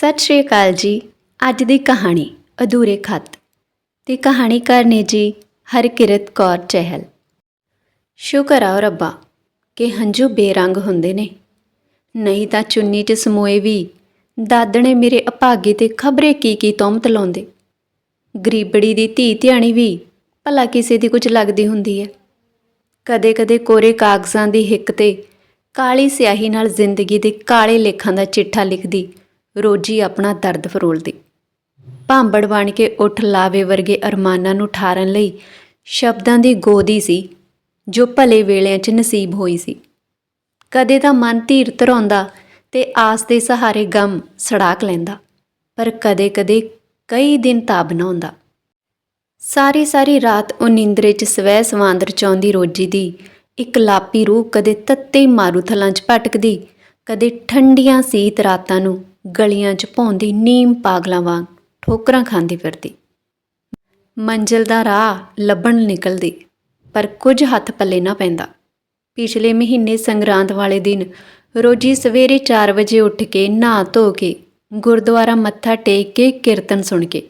ਸਤਿ ਸ਼੍ਰੀ ਅਕਾਲ ਜੀ। ਅੱਜ ਦੀ ਕਹਾਣੀ ਅਧੂਰੇ ਖੱਤ। ਤੇ ਕਹਾਣੀਕਾਰ ਨੇ ਜੀ ਹਰਕਿਰਤ ਕੌਰ ਚਹਿਲ। ਸ਼ੁਕਰ ਆ ਰੱਬਾ ਕਿ ਹੰਝੂ ਬੇਰੰਗ ਹੁੰਦੇ ਨੇ। ਨਹੀਂ ਤਾਂ ਚੁੰਨੀ 'ਚ ਸਮੋਏ ਵੀ ਦਾਦਣੇ ਮੇਰੇ ਅਭਾਗੇ ਤੇ ਖਬਰੇ ਕੀ ਕੀ ਤੁਮਤ ਲਾਉਂਦੇ। ਗਰੀਬੜੀ ਦੀ ਧੀ ਧਿਆਣੀ ਵੀ ਭਲਾ ਕਿਸੇ ਦੀ ਕੁਝ ਲੱਗਦੀ ਹੁੰਦੀ ਹੈ ਕਦੇ-ਕਦੇ ਕੋਰੇ ਕਾਗਜ਼ਾਂ ਦੀ ਹਿੱਕ ਤੇ ਕਾਲੀ ਸਿਆਹੀ ਨਾਲ ਜ਼ਿੰਦਗੀ ਦੇ ਕਾਲੇ ਲੇਖਾਂ ਦਾ ਚਿੱਠਾ ਲਿਖਦੀ ਰੋਜੀ ਆਪਣਾ ਦਰਦ ਫਰੋਲਦੀ। ਭਾਂਬੜ ਬਣ ਕੇ ਉੱਠ ਲਾਵੇ ਵਰਗੇ ਅਰਮਾਨਾਂ ਨੂੰ ਠਾਰਨ ਲਈ ਸ਼ਬਦਾਂ ਦੀ ਗੋਦੀ ਸੀ, ਜੋ ਭਲੇ ਵੇਲਿਆਂ 'ਚ ਨਸੀਬ ਹੋਈ ਸੀ। ਕਦੇ ਤਾਂ ਮਨ ਧੀਰ ਧਰਾਉਂਦਾ ਤੇ ਆਸ ਦੇ ਸਹਾਰੇ ਗਮ ਸੜਾਕ ਲੈਂਦਾ, ਪਰ ਕਦੇ-ਕਦੇ ਕਈ ਦਿਨ ਤਾਬ ਨਾ ਹੁੰਦਾ ਸਾਰੀ ਸਾਰੀ ਰਾਤ ਉਹ ਨਿੰਦਰੇ 'ਚ ਸਵੈ ਸਵਾਂਦਰ ਚਾਉਂਦੀ ਰੋਜੀ ਦੀ, ਇੱਕ ਲਾਪੀ ਰੂਹ ਕਦੇ ਤੱਤੇ ਮਾਰੂਥਲਾਂ 'ਚ ਭਟਕਦੀ, ਕਦੇ ਠੰਡੀਆਂ ਸੀਤ ਰਾਤਾਂ ਨੂੰ ਗਲੀਆਂ 'ਚ ਭੌਂਦੀ ਨੀਮ ਪਾਗਲਾਂ ਵਾਂਗ ਠੋਕਰਾਂ ਖਾਂਦੀ ਫਿਰਦੀ। ਮੰਜ਼ਿਲ ਦਾ ਰਾਹ ਲੱਭਣ ਨਿਕਲਦੀ, ਪਰ ਕੁਝ ਹੱਥ ਪੱਲੇ ਨਾ ਪੈਂਦਾ। ਪਿਛਲੇ ਮਹੀਨੇ ਸੰਗਰਾਂਦ ਵਾਲੇ ਦਿਨ ਰੋਜੀ ਸਵੇਰੇ 4 ਵਜੇ ਉੱਠ ਕੇ ਨਹਾ ਧੋ ਕੇ ਗੁਰਦੁਆਰਾ ਮੱਥਾ ਟੇਕ ਕੇ ਕੀਰਤਨ ਸੁਣ ਕੇ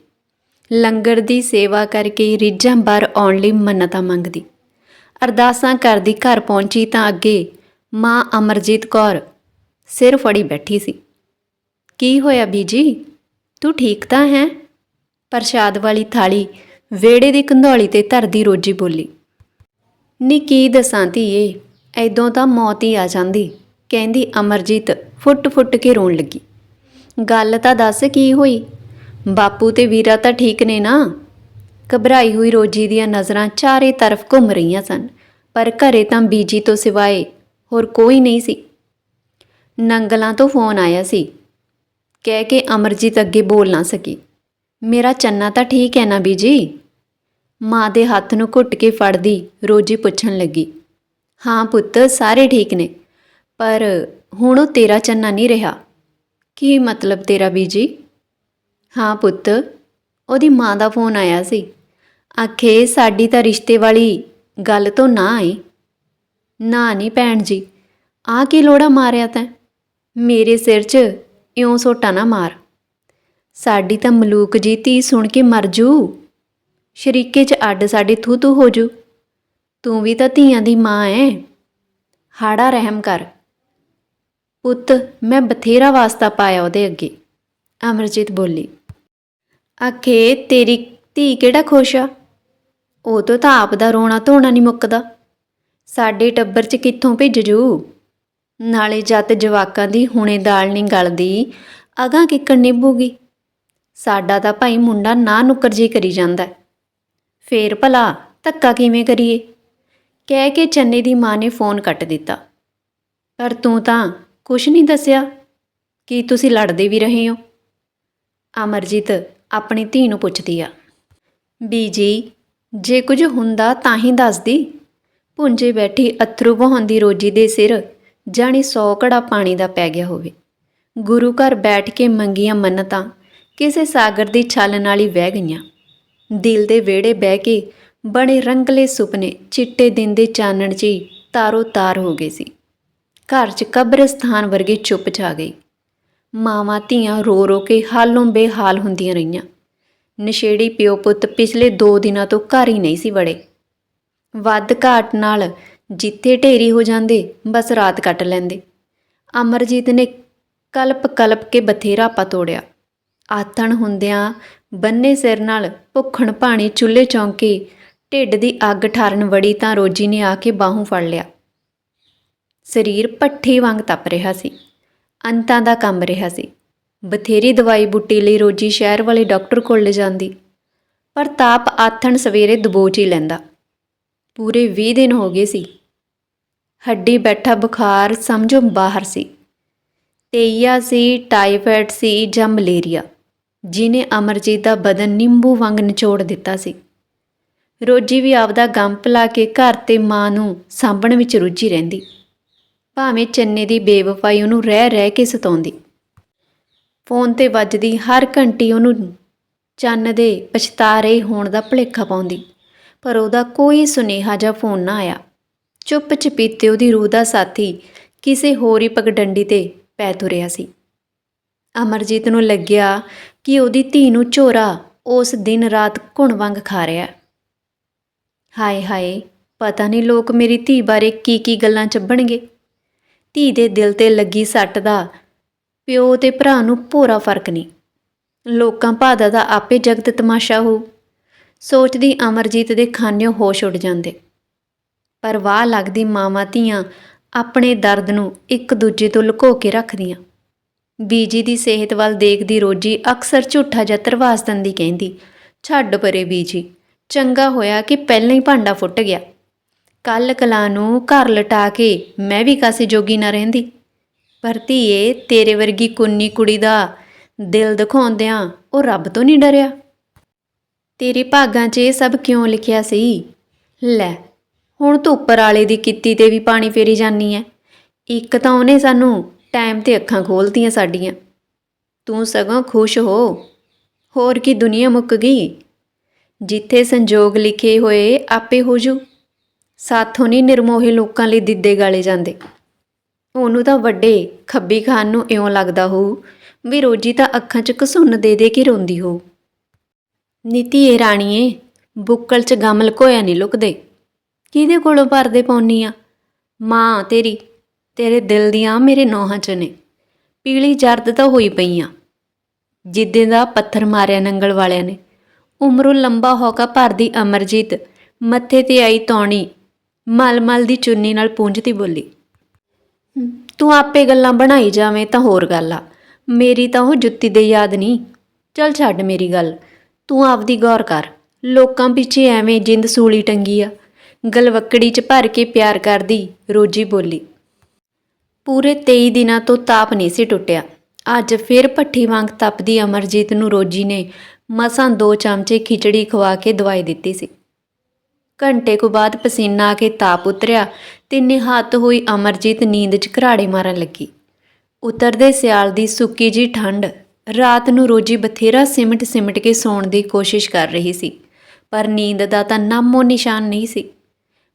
ਲੰਗਰ ਦੀ ਸੇਵਾ ਕਰਕੇ ਰਿੱਝਾਂ ਬਾਰ ਆਉਣ ਲਈ ਮੰਨਤਾਂ ਮੰਗਦੀ। ਅਰਦਾਸਾਂ ਕਰਦੀ ਘਰ ਪਹੁੰਚੀ ਤਾਂ ਅੱਗੇ ਮਾਂ ਅਮਰਜੀਤ ਕੌਰ ਸਿਰ ਫੜੀ ਬੈਠੀ ਸੀ। ਕੀ ਹੋਇਆ ਬੀਜੀ? ਤੂੰ ਠੀਕ ਤਾਂ ਹੈ? ਪ੍ਰਸ਼ਾਦ ਵਾਲੀ ਥਾਲੀ ਵੇੜੇ ਦੀ ਕੰਧੌਲੀ ਤੇ ਧਰਦੀ ਰੋਜੀ ਬੋਲੀ। ਨੀ ਕੀ ਦਸਾਂ ਧੀਏ ਐਦੋਂ ਤਾਂ ਮੌਤ ਹੀ ਆ ਜਾਂਦੀ। ਕਹਿੰਦੀ ਅਮਰਜੀਤ ਫੁੱਟ-ਫੁੱਟ ਕੇ ਰੋਣ ਲੱਗੀ। ਗੱਲ ਤਾਂ ਦੱਸ ਕੀ ਹੋਈ? ਬਾਪੂ ਤੇ ਵੀਰਾ ਤਾਂ ਠੀਕ ਨੇ ਨਾ? ਘਬਰਾਈ ਹੋਈ ਰੋਜੀ ਦੀਆਂ ਨਜ਼ਰਾਂ ਚਾਰੇ ਤਰਫ ਘੁੰਮ ਰਹੀਆਂ ਸਨ, ਪਰ ਘਰੇ ਤਾਂ ਬੀਜੀ ਤੋਂ ਸਿਵਾਏ ਹੋਰ ਕੋਈ ਨਹੀਂ ਸੀ। ਨੰਗਲਾਂ ਤੋਂ ਫੋਨ ਆਇਆ ਸੀ। ਕਹਿ ਕੇ ਅਮਰਜੀਤ ਅੱਗੇ ਬੋਲ ਨਾ ਸਕੀ। ਮੇਰਾ ਚੰਨਾ ਤਾਂ ਠੀਕ ਹੈ ਨਾ ਬੀਜੀ? ਮਾਂ ਦੇ ਹੱਥ ਨੂੰ ਘੁੱਟ ਕੇ ਫੜਦੀ ਰੋਜੀ ਪੁੱਛਣ ਲੱਗੀ। ਹਾਂ ਪੁੱਤ, ਸਾਰੇ ਠੀਕ ਨੇ, ਪਰ ਹੁਣ ਉਹ ਤੇਰਾ ਚੰਨਾ ਨਹੀਂ ਰਿਹਾ। ਕੀ ਮਤਲਬ ਤੇਰਾ ਬੀਜੀ? ਹਾਂ ਪੁੱਤ, ਉਹਦੀ ਮਾਂ ਦਾ ਫੋਨ ਆਇਆ ਸੀ। ਆਖੇ, ਸਾਡੀ ਤਾਂ ਰਿਸ਼ਤੇ ਵਾਲੀ ਗੱਲ ਤੋਂ ਨਾ ਆਈ। ਨਾ ਨਹੀਂ ਭੈਣ ਜੀ ਆ ਕੀ ਲੋੜਾ ਮਾਰਿਆ ਤੈਂ? ਮੇਰੇ ਸਿਰ 'ਚ ਇਉਂ ਸੋਟਾ ਨਾ ਮਾਰ। ਸਾਡੀ ਤਾਂ ਮਲੂਕ ਜੀ ਧੀ ਸੁਣ ਕੇ ਮਰ ਜੂ। ਸ਼ਰੀਕੇ 'ਚ ਅੱਡ ਸਾਡੇ ਥੂ ਥੂ ਹੋ ਜੂ। ਤੂੰ ਵੀ ਤਾਂ ਧੀਆਂ ਦੀ ਮਾਂ ਐ। ਹਾੜਾ ਰਹਿਮ ਕਰ। ਪੁੱਤ, ਮੈਂ ਬਥੇਰਾ ਵਾਸਤਾ ਪਾਇਆ ਉਹਦੇ ਅੱਗੇ। ਅਮਰਜੀਤ ਬੋਲੀ, ਆਖੇ, ਤੇਰੀ ਧੀ ਕਿਹੜਾ ਖੁਸ਼ ਆ? ਉਹ ਤੋਂ ਤਾਂ ਆਪ ਦਾ ਰੋਣਾ ਧੋਣਾ ਨਹੀਂ ਮੁੱਕਦਾ। ਸਾਡੇ ਟੱਬਰ 'ਚ ਕਿੱਥੋਂ ਭਿੱਜ ਜੂ? ਨਾਲੇ ਜੱਤ ਜਵਾਕਾਂ ਦੀ ਹੁਣੇ ਦਾਲ ਨਹੀਂ ਗਲਦੀ ਅਗਾਂ ਕਿੱਕਣ ਨਿਭੂਗੀ। ਸਾਡਾ ਤਾਂ ਭਾਈ ਮੁੰਡਾ ਨਾ ਨੁੱਕਰ ਜੀ ਕਰੀ ਜਾਂਦਾ ਹੈ। ਫੇਰ ਭਲਾ ਧੱਕਾ ਕਿਵੇਂ ਕਰੀਏ? ਕਹਿ ਕੇ ਚੰਨੇ ਦੀ ਮਾਂ ਨੇ ਫੋਨ ਕੱਟ ਦਿੱਤਾ। ਪਰ ਤੂੰ ਤਾਂ ਕੁਛ ਨਹੀਂ ਦੱਸਿਆ। ਕੀ ਤੁਸੀਂ ਲੜਦੇ ਵੀ ਰਹੇ ਹੋ? ਅਮਰਜੀਤ ਆਪਣੀ ਧੀ ਨੂੰ ਪੁੱਛਦੀ ਆ। ਬੀਜੀ, ਜੇ ਕੁਝ ਹੁੰਦਾ ਤਾਂ ਹੀ ਦੱਸਦੀ। ਪੁੰਜੇ ਬੈਠੀ ਅਥਰੂ ਵਹਾਉਂਦੀ ਰੋਜੀ ਦੇ ਸਿਰ ਜਾਣੀ ਸੌ ਘੜਾ ਪਾਣੀ ਦਾ ਪੈ ਗਿਆ ਹੋਵੇ। ਗੁਰੂ ਘਰ ਬੈਠ ਕੇ ਮੰਗੀਆਂ ਮੰਨਤਾਂ ਕਿਸੇ ਸਾਗਰ ਦੀ ਛਲ ਨਾਲ ਹੀ ਵਹਿ ਗਈਆਂ। ਦਿਲ ਦੇ ਵਿਹੜੇ ਬਹਿ ਕੇ ਬਣੇ ਰੰਗਲੇ ਸੁਪਨੇ ਚਿੱਟੇ ਦਿਨ ਦੇ ਚਾਨਣ 'ਚ ਹੀ ਤਾਰੋ ਤਾਰ ਹੋ ਗਏ ਸੀ। ਘਰ 'ਚ ਕਬਰਸਤਾਨ ਵਰਗੀ ਚੁੱਪ ਛਾ ਗਈ। ਮਾਵਾਂ ਧੀਆਂ ਰੋ ਰੋ ਕੇ ਹਾਲੋਂ ਬੇਹਾਲ ਹੁੰਦੀਆਂ ਰਹੀਆਂ। ਨਸ਼ੇੜੀ ਪਿਓ ਪੁੱਤ ਪਿਛਲੇ 2 ਦਿਨਾਂ ਤੋਂ ਘਰ ਹੀ ਨਹੀਂ ਸੀ ਵੜੇ। ਵੱਧ ਘਾਟ ਨਾਲ ਜਿੱਥੇ ਢੇਰੀ ਹੋ ਜਾਂਦੇ, ਬਸ ਰਾਤ ਕੱਟ ਲੈਂਦੇ। ਅਮਰਜੀਤ ਨੇ ਕਲਪ ਕਲਪ ਕੇ ਬਥੇਰਾ ਪਾ ਤੋੜਿਆ। ਆਥਣ ਹੁੰਦਿਆਂ ਬੰਨੇ ਸਿਰ ਨਾਲ ਭੁੱਖਣ ਭਾਣੀ ਚੁੱਲ੍ਹੇ ਚੌਂਕੇ ਢਿੱਡ ਦੀ ਅੱਗ ਠਾਰਨ ਵੜੀ ਤਾਂ ਰੋਜੀ ਨੇ ਆ ਕੇ ਬਾਹੋਂ ਫੜ ਲਿਆ। ਸਰੀਰ ਪੱਠੀ ਵਾਂਗ ਤਪ ਰਿਹਾ ਸੀ। ਅੰਤਾਂ ਦਾ ਕੰਮ ਰਿਹਾ ਸੀ। ਬਥੇਰੀ ਦਵਾਈ ਬੁੱਟੀ ਲਈ ਰੋਜੀ ਸ਼ਹਿਰ ਵਾਲੇ ਡਾਕਟਰ ਕੋਲ ਲੈ ਜਾਂਦੀ ਪਰ ਤਾਪ ਆਥਣ ਸਵੇਰੇ ਦਬੋਚ ਹੀ ਲੈਂਦਾ। ਪੂਰੇ 20 ਦਿਨ ਹੋ ਗਏ ਸੀ। ਹੱਡੀ ਬੈਠਾ ਬੁਖਾਰ ਸਮਝੋ ਬਾਹਰ ਸੀ। ਤੇਈਆ ਸੀ, ਟਾਈਫਾਇਡ ਸੀ ਜਾਂ ਮਲੇਰੀਆ, ਜਿਨੇ ਅਮਰਜੀਤ ਦਾ ਬਦਨ ਨਿੰਬੂ ਵਾਂਗ ਨਿਚੋੜ ਦਿੱਤਾ ਸੀ। ਰੋਜੀ ਵੀ ਆਪਦਾ ਗਮ ਭਲਾ ਕੇ ਘਰ ਤੇ ਮਾਂ ਨੂੰ ਸਾਂਭਣ ਵਿੱਚ ਰੁੱਝੀ ਰਹਿੰਦੀ। ਭਾਵੇਂ ਚੰਨੇ ਦੀ ਬੇਵਫਾਈ ਉਹਨੂੰ ਰਹਿ ਰਹਿ ਕੇ ਸਤਾਉਂਦੀ। ਫੋਨ ਤੇ ਵੱਜਦੀ, ਹਰ ਘੰਟੀ ਉਹਨੂੰ ਚੰਨ ਦੇ ਪਛਤਾ ਰਹੇ ਹੋਣ ਦਾ ਭੁਲੇਖਾ ਪਾਉਂਦੀ। ਪਰ ਉਹਦਾ ਕੋਈ ਸੁਨੇਹਾ ਜਾਂ ਫੋਨ ਨਾ ਆਇਆ। ਚੁੱਪ ਚਪੀਤੇ ਉਹਦੀ ਰੂਹ ਦਾ ਸਾਥੀ ਕਿਸੇ ਹੋਰ ਹੀ ਪਗਡੰਡੀ ਤੇ ਪੈ ਤੁਰਿਆ ਸੀ। ਅਮਰਜੀਤ ਨੂੰ ਲੱਗਿਆ ਕਿ ਉਹਦੀ ਧੀ ਨੂੰ ਝੋਰਾ ਉਸ ਦਿਨ ਰਾਤ ਘੁਣ ਵਾਂਗ ਖਾ ਰਿਹਾ ਹਾਏ ਹਾਏ, ਪਤਾ ਨਹੀਂ ਲੋਕ ਮੇਰੀ ਧੀ ਬਾਰੇ ਕੀ ਕੀ ਗੱਲਾਂ ਚੱਬਣਗੇ। ਧੀ ਦੇ ਦਿਲ ਤੇ ਲੱਗੀ ਸੱਟ ਦਾ ਪਿਓ ਤੇ ਭਰਾ ਨੂੰ ਭੋਰਾ ਫ਼ਰਕ ਨਹੀਂ। ਲੋਕਾਂ ਭਾਦਾ ਦਾ ਆਪੇ ਜਗਤ ਤਮਾਸ਼ਾ ਹੋ ਸੋਚਦੀ ਅਮਰਜੀਤ ਦੇ ਖਾਨਿਓ ਹੋਸ਼ ਉੱਡ ਜਾਂਦੇ। ਪਰ ਵਾਹ ਲੱਗਦੀ ਮਾਵਾਂ ਧੀਆਂ ਆਪਣੇ ਦਰਦ ਨੂੰ ਇੱਕ ਦੂਜੇ ਤੋਂ ਲੁਕੋ ਕੇ ਰੱਖਦੀਆਂ। ਬੀਜੀ ਦੀ ਸਿਹਤ ਵੱਲ ਦੇਖਦੀ ਰੋਜੀ ਅਕਸਰ ਝੂਠਾ ਜਿਹਾ ਧਰਵਾਸ ਦਿੰਦੀ ਕਹਿੰਦੀ, ਛੱਡ ਪਰੇ ਬੀਜੀ, ਚੰਗਾ ਹੋਇਆ ਕਿ ਪਹਿਲਾਂ ਹੀ ਭਾਂਡਾ ਫੁੱਟ ਗਿਆ। ਕੱਲ ਕਲਾ ਨੂੰ ਘਰ ਲਟਾ ਕੇ ਮੈਂ ਵੀ ਕਾਸੇ ਜੋਗੀ ਨਾ ਰਹਿੰਦੀ। ਪਰ ਧੀਏ, ਤੇਰੇ ਵਰਗੀ ਕੁੰਨੀ ਕੁੜੀ ਦਾ ਦਿਲ ਦਿਖਾਉਂਦਿਆਂ ਉਹ ਰੱਬ ਤੋਂ ਨਹੀਂ ਡਰਿਆ। ਤੇਰੇ ਭਾਗਾਂ 'ਚ ਇਹ ਸਭ ਕਿਉਂ ਲਿਖਿਆ ਸੀ ਲੈ ਹੁਣ ਤੂੰ ਉੱਪਰ ਵਾਲੇ ਦੀ ਕੀਤੀ ਤੇ ਵੀ ਪਾਣੀ ਫੇਰੀ ਜਾਨੀ ਐ। ਇੱਕ ਤਾਂ ਉਹਨੇ ਸਾਨੂੰ ਟਾਈਮ ਤੇ ਅੱਖਾਂ ਖੋਲਤੀਆਂ ਸਾਡੀਆਂ। ਤੂੰ ਸਗੋਂ ਖੁਸ਼ ਹੋ। ਹੋਰ ਕੀ ਦੁਨੀਆ ਮੁੱਕ ਗਈ? ਜਿੱਥੇ ਸੰਜੋਗ ਲਿਖੇ ਹੋਏ ਆਪੇ ਹੋ ਜੂ। ਸਾਥੋਂ ਨਹੀਂ ਨਿਰਮੋਹੇ ਲੋਕਾਂ ਲਈ ਦਿੱਦੇ ਗਾਲੇ ਜਾਂਦੇ। ਉਹਨੂੰ ਤਾਂ ਵੱਡੇ ਖੱਬੀ ਖਾਨ ਨੂੰ ਇਉਂ ਲੱਗਦਾ ਹੋਊ ਵੀ ਰੋਜੀ ਤਾਂ ਅੱਖਾਂ 'ਚ ਘਸੁੰਨ ਦੇ ਦੇ ਕੇ ਰੋਂਦੀ ਹੋ ਨੀਤੀ ਇਹ ਰਾਣੀਏ, ਬੁੱਕਲ 'ਚ ਗਮ ਲਕੋਇਆ ਨਹੀਂ ਲੁਕਦੇ। ਕਿਹਦੇ ਕੋਲੋਂ ਭਰਦੇ ਪਾਉਣੀ ਆ? ਮਾਂ, ਤੇਰੀ, ਤੇਰੇ ਦਿਲ ਦੀਆਂ ਮੇਰੇ ਨੋਹਾਂ 'ਚ ਨੇ। ਪੀਲੀ ਜਰਦ ਤਾਂ ਹੋਈ ਪਈ ਆ। ਜਿੱਦੇ ਦਾ ਪੱਥਰ ਮਾਰਿਆ ਨੰਗਲ ਵਾਲਿਆਂ ਨੇ। ਉਮਰੋਂ ਲੰਬਾ ਹੋਕਾ ਭਰਦੀ ਅਮਰਜੀਤ ਮੱਥੇ ਤੇ ਆਈ ਤੌਣੀ ਮਲ-ਮਲ ਦੀ ਚੁੰਨੀ ਨਾਲ ਪੂੰਝਦੀ ਬੋਲੀ, ਤੂੰ ਆਪੇ ਗੱਲਾਂ ਬਣਾਈ ਜਾਵੇਂ ਤਾਂ ਹੋਰ ਗੱਲ ਆ। ਮੇਰੀ ਤਾਂ ਉਹ ਜੁੱਤੀ ਦੇ ਯਾਦ ਨਹੀਂ। ਚੱਲ ਛੱਡ ਮੇਰੀ ਗੱਲ। ਤੂੰ ਆਪਦੀ ਗੌਰ ਕਰ। ਲੋਕਾਂ ਪਿੱਛੇ ਐਵੇਂ ਜਿੰਦ ਸੂਲੀ ਟੰਗੀ ਆ। ਗਲਵੱਕੜੀ 'ਚ ਭਰ ਕੇ ਪਿਆਰ ਕਰਦੀ, ਰੋਜੀ ਬੋਲੀ। ਪੂਰੇ 23 ਦਿਨਾਂ ਤੋਂ ਤਾਪ ਨਹੀਂ ਸੀ ਟੁੱਟਿਆ। ਅੱਜ ਫਿਰ ਭੱਠੀ ਵਾਂਗ ਤਪਦੀ ਅਮਰਜੀਤ ਨੂੰ ਰੋਜੀ ਨੇ ਮਸਾਂ ਦੋ ਚਮਚੇ ਖਿਚੜੀ ਖਵਾ ਕੇ ਦਵਾਈ ਦਿੱਤੀ ਸੀ। ਘੰਟੇ ਕੁ ਬਾਅਦ ਪਸੀਨਾ ਆ ਕੇ ਤਾਪ ਉਤਰਿਆ ਤੇ ਨਿਹੱਤ ਹੋਈ ਅਮਰਜੀਤ ਨੀਂਦ 'ਚ ਘਰਾੜੇ ਮਾਰਨ ਲੱਗੀ। ਉਤਰਦੇ ਸਿਆਲ ਦੀ ਸੁੱਕੀ ਜੀ ਠੰਡ ਰਾਤ ਨੂੰ ਰੋਜੀ ਬਥੇਰਾ ਸਿਮਟ ਸਿਮਟ ਕੇ ਸੌਣ ਦੀ ਕੋਸ਼ਿਸ਼ ਕਰ ਰਹੀ ਸੀ, ਪਰ ਨੀਂਦ ਦਾ ਤਾਂ ਨਾਮੋ ਨਿਸ਼ਾਨ ਨਹੀਂ ਸੀ।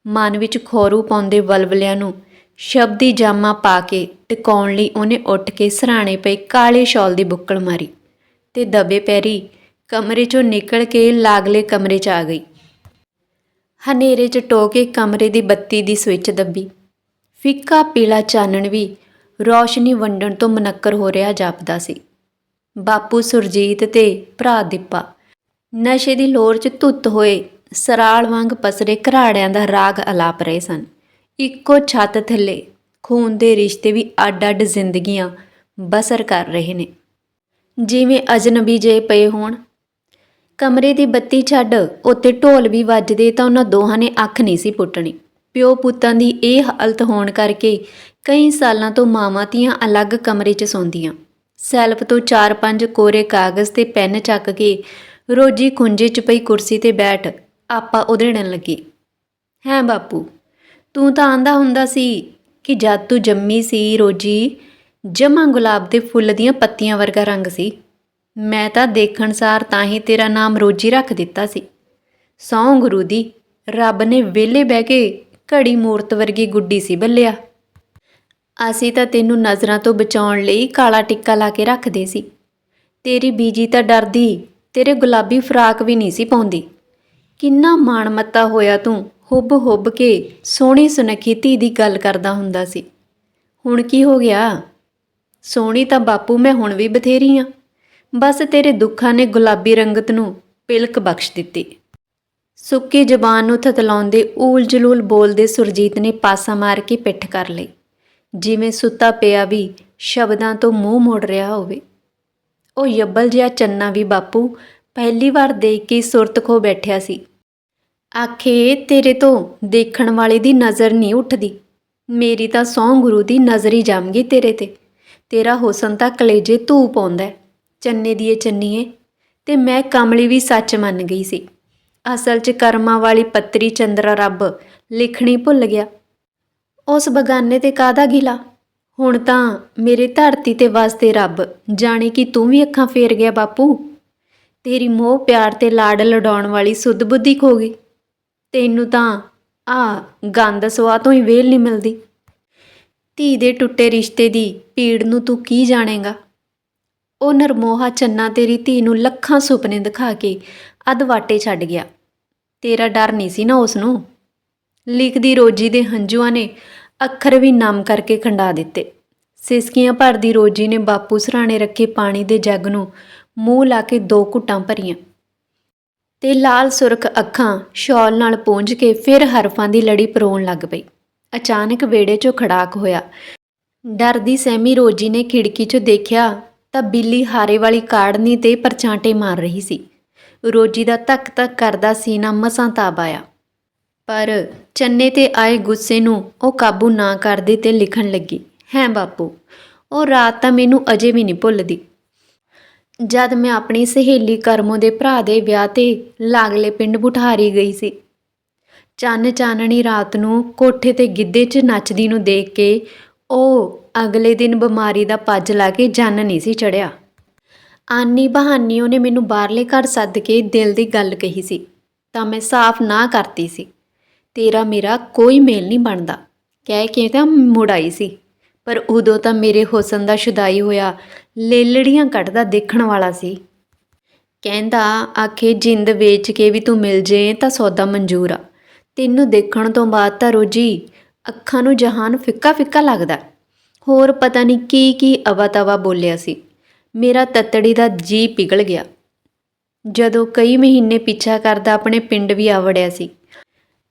ਮਨ ਵਿੱਚ ਖੋਰੂ ਪਾਉਂਦੇ ਵਲਵਲਿਆਂ ਨੂੰ ਸ਼ਬਦੀ ਜਾਮਾ ਪਾ ਕੇ ਟਿਕਾਉਣ ਲਈ ਉਹਨੇ ਉੱਠ ਕੇ ਸਰਾਣੇ ਪਏ ਕਾਲੇ ਸ਼ਾਲ ਦੀ ਬੁੱਕਲ ਮਾਰੀ ਤੇ ਦਬੇ ਪੈਰੀ ਕਮਰੇ ਚੋਂ ਨਿਕਲ ਕੇ ਲਾਗਲੇ ਕਮਰੇ 'ਚ ਆ ਗਈ। ਹਨੇਰੇ 'ਚ ਟੋਕੇ ਕਮਰੇ ਦੀ ਬੱਤੀ ਦੀ ਸਵਿੱਚ ਦੱਬੀ। ਫਿੱਕਾ ਪੀਲਾ ਚਾਨਣ ਵੀ ਰੌਸ਼ਨੀ ਵੰਡਣ ਤੋਂ ਮਨੱਕਰ ਹੋ ਰਿਹਾ ਜਾਪਦਾ ਸੀ। ਬਾਪੂ ਸੁਰਜੀਤ ਤੇ ਭਰਾ ਦੀਪਾ ਨਸ਼ੇ ਦੀ ਲੋਰ 'ਚ ਧੁੱਤ ਹੋਏ ਸਰਾਲ ਵਾਂਗ ਪਸਰੇ ਘਰਾੜਿਆਂ ਦਾ ਰਾਗ ਅਲਾਪ ਰਹੇ ਸਨ। ਇੱਕੋ ਛੱਤ ਥੱਲੇ ਖੂਨ ਦੇ ਰਿਸ਼ਤੇ ਵੀ ਅੱਡ-ਅੱਡ ਜ਼ਿੰਦਗੀਆਂ ਬਸਰ ਕਰ ਰਹੇ ਨੇ। ਜਿਵੇਂ ਅਜਨਬੀ ਜੇ ਪਏ ਹੋਣ। ਕਮਰੇ ਦੀ ਬੱਤੀ ਛੱਡ ਉੱਤੇ ਢੋਲ ਵੀ ਵੱਜਦੇ ਤਾਂ ਉਹਨਾਂ ਦੋਹਾਂ ਨੇ ਅੱਖ ਨਹੀਂ ਸੀ ਪੁੱਟਣੀ। ਪਿਓ ਪੁੱਤਾਂ ਦੀ ਇਹ ਹਾਲਤ ਹੋਣ ਕਰਕੇ ਕਈ ਸਾਲਾਂ ਤੋਂ ਮਾਵਾਂ ਧੀਆਂ ਅਲੱਗ ਕਮਰੇ 'ਚ ਸੌਂਦੀਆਂ। ਸੈਲਫ ਤੋਂ ਚਾਰ ਪੰਜ ਕੋਰੇ ਕਾਗਜ਼ ਤੇ ਪੈਨ ਚੱਕ ਕੇ ਰੋਜੀ ਖੁੰਝੇ 'ਚ ਪਈ ਕੁਰਸੀ ਤੇ ਬੈਠ ਆਪਾ ਉਧੇੜਨ ਲੱਗੀ। ਹੈਂ ਬਾਪੂ, ਤੂੰ ਤਾਂ ਆਂਦਾ ਹੁੰਦਾ ਸੀ ਕਿ ਜਦ ਤੂੰ ਜੰਮੀ ਸੀ ਰੋਜੀ, ਜਮਾ ਗੁਲਾਬ ਦੇ ਫੁੱਲ ਦੀਆਂ ਪੱਤੀਆਂ ਵਰਗਾ ਰੰਗ ਸੀ। ਮੈਂ ਤਾਂ ਦੇਖਣ ਸਾਰ ਤਾਂ ਹੀ ਤੇਰਾ ਨਾਮ ਰੋਜੀ ਰੱਖ ਦਿੱਤਾ ਸੀ। ਸੌਂ ਗੁਰੂ ਦੀ, ਰੱਬ ਨੇ ਵਿਹਲੇ ਬਹਿ ਕੇ ਘੜੀ ਮੂਰਤ ਵਰਗੀ ਗੁੱਡੀ ਸੀ ਬੱਲਿਆ। ਅਸੀਂ ਤਾਂ ਤੈਨੂੰ ਨਜ਼ਰਾਂ ਤੋਂ ਬਚਾਉਣ ਲਈ ਕਾਲਾ ਟਿੱਕਾ ਲਾ ਕੇ ਰੱਖਦੇ ਸੀ। ਤੇਰੀ ਬੀਜੀ ਤਾਂ ਡਰਦੀ, ਤੇਰੇ ਗੁਲਾਬੀ ਫਰਾਕ ਵੀ ਨਹੀਂ ਸੀ ਪਾਉਂਦੀ। ਕਿੰਨਾ ਮਾਣ ਮੱਤਾ ਹੋਇਆ ਤੂੰ? ਹੁੱਬ ਹੁੱਬ ਕੇ ਸੋਹਣੀ ਸੁਨੱਖੀ ਧੀ ਦੀ ਗੱਲ ਕਰਦਾ ਹੁੰਦਾ ਸੀ। ਹੁਣ ਕੀ ਹੋ ਗਿਆ? ਸੋਹਣੀ ਤਾਂ ਬਾਪੂ ਮੈਂ ਹੁਣ ਵੀ ਬਥੇਰੀ ਆ। ਬਸ ਤੇਰੇ ਦੁੱਖਾਂ ਨੇ ਗੁਲਾਬੀ ਰੰਗਤ ਨੂੰ ਪਿਲਕ ਬਖਸ਼ ਦਿੱਤੀ। ਸੁੱਕੀ ਜ਼ਬਾਨ ਨੂੰ ਥਤਲਾਉਂਦੇ ਊਲ ਜਲੂਲ ਬੋਲਦੇ ਸੁਰਜੀਤ ਨੇ ਪਾਸਾ ਮਾਰ ਕੇ ਪਿੱਠ ਕਰ ਲਈ। ਜਿਵੇਂ ਸੁੱਤਾ ਪਿਆ ਵੀ ਸ਼ਬਦਾਂ ਤੋਂ ਮੂੰਹ ਮੋੜ ਰਿਹਾ ਹੋਵੇ। ਉਹ ਯੱਬਲ ਜਿਹਾ ਚੰਨਾ ਵੀ ਬਾਪੂ ਪਹਿਲੀ ਵਾਰ ਦੇਖ ਕੇ ਸੁਰਤ ਖੋ ਬੈਠਿਆ ਸੀ। ਆਖੇ, ਤੇਰੇ ਤੋਂ ਦੇਖਣ ਵਾਲੇ ਦੀ ਨਜ਼ਰ ਨਹੀਂ ਉੱਠਦੀ। ਮੇਰੀ ਤਾਂ ਸੌਂ ਗੁਰੂ ਦੀ ਨਜ਼ਰ ਹੀ ਜੰਮ ਗਈ ਤੇਰੇ ਤੇ। ਤੇਰਾ ਹੁਸਨ ਤਾਂ ਕਲੇਜੇ ਧੂ ਪਾਉਂਦਾ ਚੰਨੇ ਦੀਏ ਚੰਨੀਏ ਤੇ ਮੈਂ ਕਮਲੀ ਵੀ ਸੱਚ ਮੰਨ ਗਈ ਸੀ। ਅਸਲ 'ਚ ਕਰਮਾਂ ਵਾਲੀ ਪੱਤਰੀ ਚੰਦਰਾ ਰੱਬ ਲਿਖਣੀ ਭੁੱਲ ਗਿਆ। ਉਸ ਬਗਾਨੇ ਤੇ ਕਾਦਾ ਗਿਲਾ? ਹੁਣ ਤਾਂ ਮੇਰੇ ਧਰਤੀ ਤੇ ਵਸਦੇ ਰੱਬ ਜਾਣੇ ਕਿ ਤੂੰ ਵੀ ਅੱਖਾਂ ਫੇਰ ਗਿਆ ਬਾਪੂ? ਤੇਰੀ ਮੋਹ ਪਿਆਰ ਤੇ ਲਾਡ ਲਡਾਉਣ ਵਾਲੀ ਸੁੱਧ ਬੁੱਧੀ ਖੋ ਗਈ। ਤੈਨੂੰ ਤਾਂ ਆ ਗੰਦ ਸਵਾ ਤੋਂ ਹੀ ਵੇਲ ਨਹੀਂ ਮਿਲਦੀ। ਧੀ ਦੇ ਟੁੱਟੇ ਰਿਸ਼ਤੇ ਦੀ ਪੀੜ ਨੂੰ ਤੂੰ ਕੀ ਜਾਣੇਗਾ? ਉਹ ਨਰਮੋਹਾ ਚੰਨਾ ਤੇਰੀ ਧੀ ਨੂੰ ਲੱਖਾਂ ਸੁਪਨੇ ਦਿਖਾ ਕੇ ਅੱਧ ਵਾਟੇ ਛੱਡ ਗਿਆ। ਤੇਰਾ ਡਰ ਨਹੀਂ ਸੀ ਨਾ ਉਸ ਨੂੰ ਲਿਖਦੀ ਰੋਜੀ ਦੇ ਹੰਝੂਆਂ ਨੇ ਅੱਖਰ ਵੀ ਨਮ ਕਰਕੇ ਖੰਡਾ ਦਿੱਤੇ। ਸਿਸਕੀਆਂ ਭਰਦੀ ਰੋਜੀ ਨੇ ਬਾਪੂ ਸਰਾਣੇ ਰੱਖੇ ਪਾਣੀ ਦੇ ਜੱਗ ਨੂੰ ਮੂੰਹ ਲਾ ਕੇ ਦੋ ਘੁੱਟਾਂ ਭਰੀਆਂ। ਤੇ ਲਾਲ ਸੁਰਖ ਅੱਖਾਂ ਸ਼ਾਲ ਨਾਲ ਪੂੰਝ ਕੇ ਫਿਰ ਹਰਫਾਂ ਦੀ ਲੜੀ ਪਰੋਣ ਲੱਗ ਪਈ। ਅਚਾਨਕ ਵਿਹੜੇ 'ਚੋਂ ਖੜਾਕ ਹੋਇਆ। ਡਰਦੀ ਸਹਿਮੀ ਰੋਜੀ ਨੇ ਖਿੜਕੀ 'ਚੋਂ ਦੇਖਿਆ ਤਾਂ ਬਿੱਲੀ ਹਾਰੇ ਵਾਲੀ ਕਾੜਨੀ ਤੇ ਪਰਚਾਂਟੇ ਮਾਰ ਰਹੀ ਸੀ। ਰੋਜੀ ਦਾ ਧੱਕ ਧੱਕ ਕਰਦਾ ਸੀਨਾ ਮਸਾਂ ਤਾਬ ਆਇਆ। ਪਰ ਚੰਨੇ ਤੇ ਆਏ ਗੁੱਸੇ ਨੂੰ ਉਹ ਕਾਬੂ ਨਾ ਕਰਦੇ ਤੇ ਲਿਖਣ ਲੱਗੀ, ਹੈ ਬਾਪੂ, ਉਹ ਰਾਤ ਤਾਂ ਮੈਨੂੰ ਅਜੇ ਵੀ ਨਹੀਂ ਭੁੱਲਦੀ। ਜਦ ਮੈਂ ਆਪਣੀ ਸਹੇਲੀ ਕਰਮੋ ਦੇ ਭਰਾ ਦੇ ਵਿਆਹ ਤੇ ਲਾਗਲੇ ਪਿੰਡ ਬੁਠਾਰੀ ਗਈ ਸੀ। ਚੰਨ ਚਾਨਣੀ ਰਾਤ ਨੂੰ ਕੋਠੇ ਤੇ ਗਿੱਧੇ 'ਚ ਨੱਚਦੀ ਨੂੰ ਦੇਖ ਕੇ ਉਹ ਅਗਲੇ ਦਿਨ ਬਿਮਾਰੀ ਦਾ ਪੱਜ ਲਾ ਕੇ ਜੰਨ ਨਹੀਂ ਸੀ ਚੜਿਆ। ਆਨੀ ਬਹਾਨੀ ਉਹਨੇ ਮੈਨੂੰ ਬਾਹਰਲੇ ਘਰ ਸੱਦ ਕੇ ਦਿਲ ਦੀ ਗੱਲ ਕਹੀ ਸੀ, ਤਾਂ ਮੈਂ ਸਾਫ਼ ਨਾ ਕਰਤੀ ਸੀ। ਤੇਰਾ ਮੇਰਾ ਕੋਈ ਮੇਲ ਨਹੀਂ ਬਣਦਾ। ਕਹਿ ਕੇ ਤਾਂ ਮੁੜ ਆਈ ਸੀ। ਪਰ ਉਦੋਂ ਤਾਂ ਮੇਰੇ ਹੁਸਨ ਦਾ ਸ਼ੁਦਾਈ ਹੋਇਆ, ਲੇਲੜੀਆਂ ਕੱਢਦਾ ਦੇਖਣ ਵਾਲਾ ਸੀ। ਕਹਿੰਦਾ, ਆਖੇ ਜਿੰਦ ਵੇਚ ਕੇ ਵੀ ਤੂੰ ਮਿਲ ਜੇ ਤਾਂ ਸੌਦਾ ਮਨਜ਼ੂਰ ਆ। ਤੈਨੂੰ ਦੇਖਣ ਤੋਂ ਬਾਅਦ ਤਾਂ ਰੋਜੀ ਅੱਖਾਂ ਨੂੰ ਜਹਾਨ ਫਿੱਕਾ ਫਿੱਕਾ ਲੱਗਦਾ। ਹੋਰ ਪਤਾ ਨਹੀਂ ਕੀ ਕੀ ਅਵਾ ਤਵਾ ਬੋਲਿਆ ਸੀ। ਮੇਰਾ ਤੱਤੜੀ ਦਾ ਜੀ ਪਿਘਲ ਗਿਆ। ਜਦੋਂ ਕਈ ਮਹੀਨੇ ਪਿੱਛਾ ਕਰਦਾ ਆਪਣੇ ਪਿੰਡ ਵੀ ਆਵੜਿਆ ਸੀ।